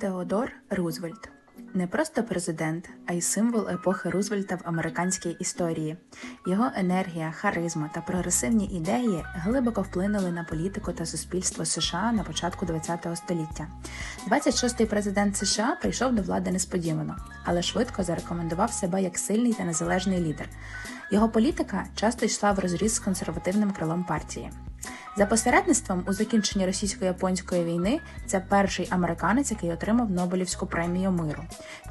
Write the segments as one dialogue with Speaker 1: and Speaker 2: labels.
Speaker 1: Теодор Рузвельт не просто президент, а й символ епохи Рузвельта в американській історії. Його енергія, харизма та прогресивні ідеї глибоко вплинули на політику та суспільство США на початку ХХ століття. 26-й президент США прийшов до влади несподівано, але швидко зарекомендував себе як сильний та незалежний лідер. Його політика часто йшла в розріз з консервативним крилом партії. За посередництвом у закінченні російсько-японської війни це перший американець, який отримав Нобелівську премію миру.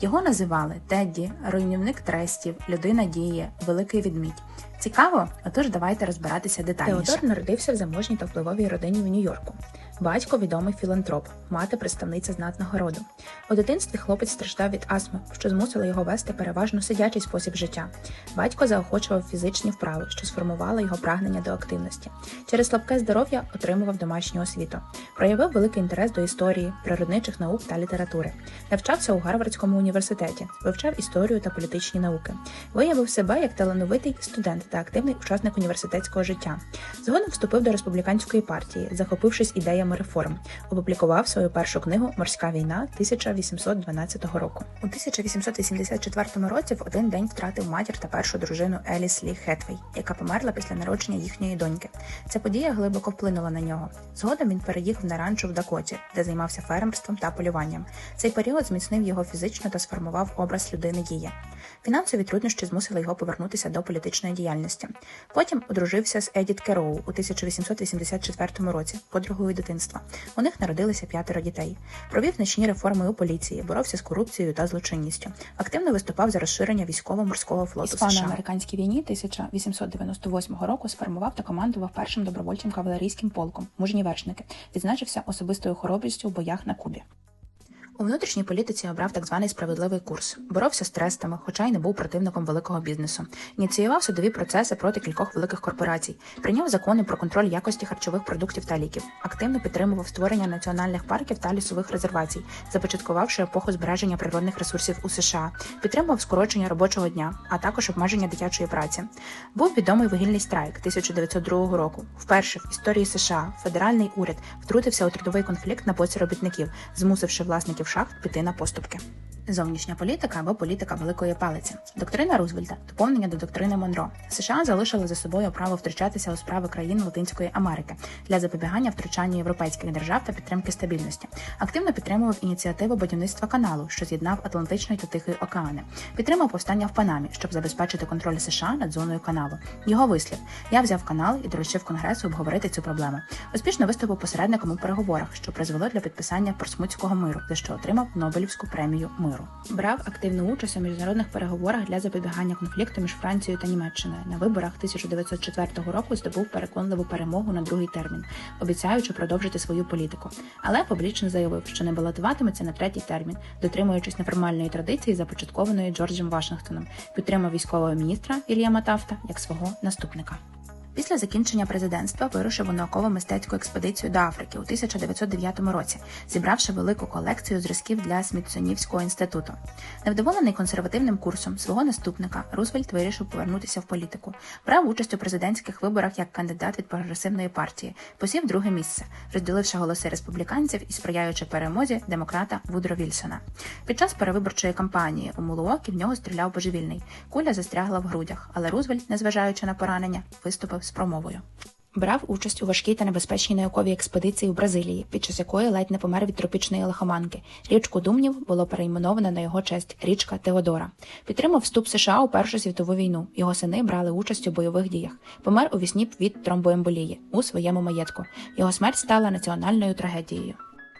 Speaker 1: Його називали Тедді, руйнівник трестів, людина дії, великий відмідь. Цікаво, отож давайте розбиратися детальніше.
Speaker 2: Теодор народився в заможній та впливовій родині в Нью-Йорку. Батько відомий філантроп, мати представниця знатного роду. У дитинстві хлопець страждав від астми, що змусило його вести переважно сидячий спосіб життя. Батько заохочував фізичні вправи, що сформували його прагнення до активності. Через слабке здоров'я отримував домашню освіту. Проявив великий інтерес до історії, природничих наук та літератури. Навчався у Гарвардському університеті, вивчав історію та політичні науки. Виявив себе як талановитий студент та активний учасник університетського життя. Згодом вступив до республіканської партії, захопившись ідеями реформ. Опублікував свою першу книгу Морська війна 1812 року.
Speaker 1: У 1884 році в один день втратив матір та першу дружину Еліс Лі Хетвей, яка померла після народження їхньої доньки. Ця подія глибоко вплинула на нього. Згодом він переїхав на ранчо в Дакоті, де займався фермерством та полюванням. Цей період зміцнив його фізично та сформував образ людини дії. Фінансові труднощі змусили його повернутися до політичної діяльності. Потім одружився з Едіт Кероу у 1884 році, подругою дитинства. У них народилися п'ятеро дітей. Провів значні реформи у поліції, боровся з корупцією та злочинністю. Активно виступав за розширення військово-морського флоту США.
Speaker 2: Іспано-американській війні 1898 року сформував та командував першим добровольчим кавалерійським полком. Мужні вершники відзначився особистою хоробрістю у боях на Кубі.
Speaker 1: У внутрішній політиці обрав так званий справедливий курс, боровся з трестами, хоча й не був противником великого бізнесу. Ініціював судові процеси проти кількох великих корпорацій, прийняв закони про контроль якості харчових продуктів та ліків, активно підтримував створення національних парків та лісових резервацій, започаткувавши епоху збереження природних ресурсів у США, підтримував скорочення робочого дня, а також обмеження дитячої праці. Був відомий вугільний страйк 1902 року. Вперше в історії США федеральний уряд втрутився у трудовий конфлікт на боці робітників, змусивши власників шахт піти на поступки. Зовнішня політика або політика великої палиці. Доктрина Рузвельта доповнення до доктрини Монро. США залишили за собою право втручатися у справи країн Латинської Америки для запобігання втручанню європейських держав та підтримки стабільності. Активно підтримував ініціативу будівництва каналу, що з'єднав Атлантичний та Тихий океани. Підтримав повстання в Панамі, щоб забезпечити контроль США над зоною каналу. Його вислів: я взяв канал і доручив Конгресу обговорити цю проблему. Успішно виступив посередником у переговорах, що призвело для підписання Порсмутського миру, за що отримав Нобелівську премію миру. Брав активну участь у міжнародних переговорах для запобігання конфлікту між Францією та Німеччиною. На виборах 1904 року здобув переконливу перемогу на другий термін, обіцяючи продовжити свою політику. Але публічно заявив, що не балотуватиметься на третій термін, дотримуючись неформальної традиції, започаткованої Джорджем Вашингтоном, підтримав військового міністра Ілля Матафта як свого наступника. Після закінчення президентства вирушив у науково-мистецьку експедицію до Африки у 1909 році, зібравши велику колекцію зразків для Смітсонівського інституту. Невдоволений консервативним курсом свого наступника, Рузвельт вирішив повернутися в політику. Брав участь у президентських виборах як кандидат від прогресивної партії, посів друге місце, розділивши голоси республіканців і сприяючи перемозі демократа Вудро Вільсона. Під час перевиборчої кампанії у Мулуокі в нього стріляв божевільний. Куля застрягла в грудях, але Рузвельт, незважаючи на поранення, виступив з промовою. Брав участь у важкій та небезпечній науковій експедиції у Бразилії, під час якої ледь не помер від тропічної лихоманки. Річку Думнів було перейменовано на його честь річка Теодора. Підтримав вступ США у Першу світову війну. Його сини брали участь у бойових діях. Помер у вісні від тромбоемболії у своєму маєтку. Його смерть стала національною трагедією.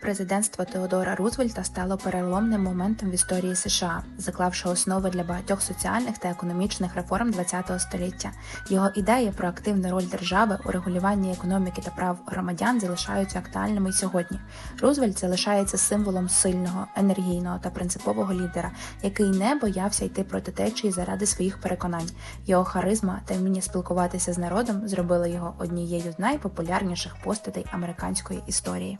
Speaker 1: Президентство Теодора Рузвельта стало переломним моментом в історії США, заклавши основи для багатьох соціальних та економічних реформ ХХ століття. Його ідеї про активну роль держави у регулюванні економіки та прав громадян залишаються актуальними й сьогодні. Рузвельт залишається символом сильного, енергійного та принципового лідера, який не боявся йти проти течії заради своїх переконань. Його харизма та вміння спілкуватися з народом зробили його однією з найпопулярніших постатей американської історії.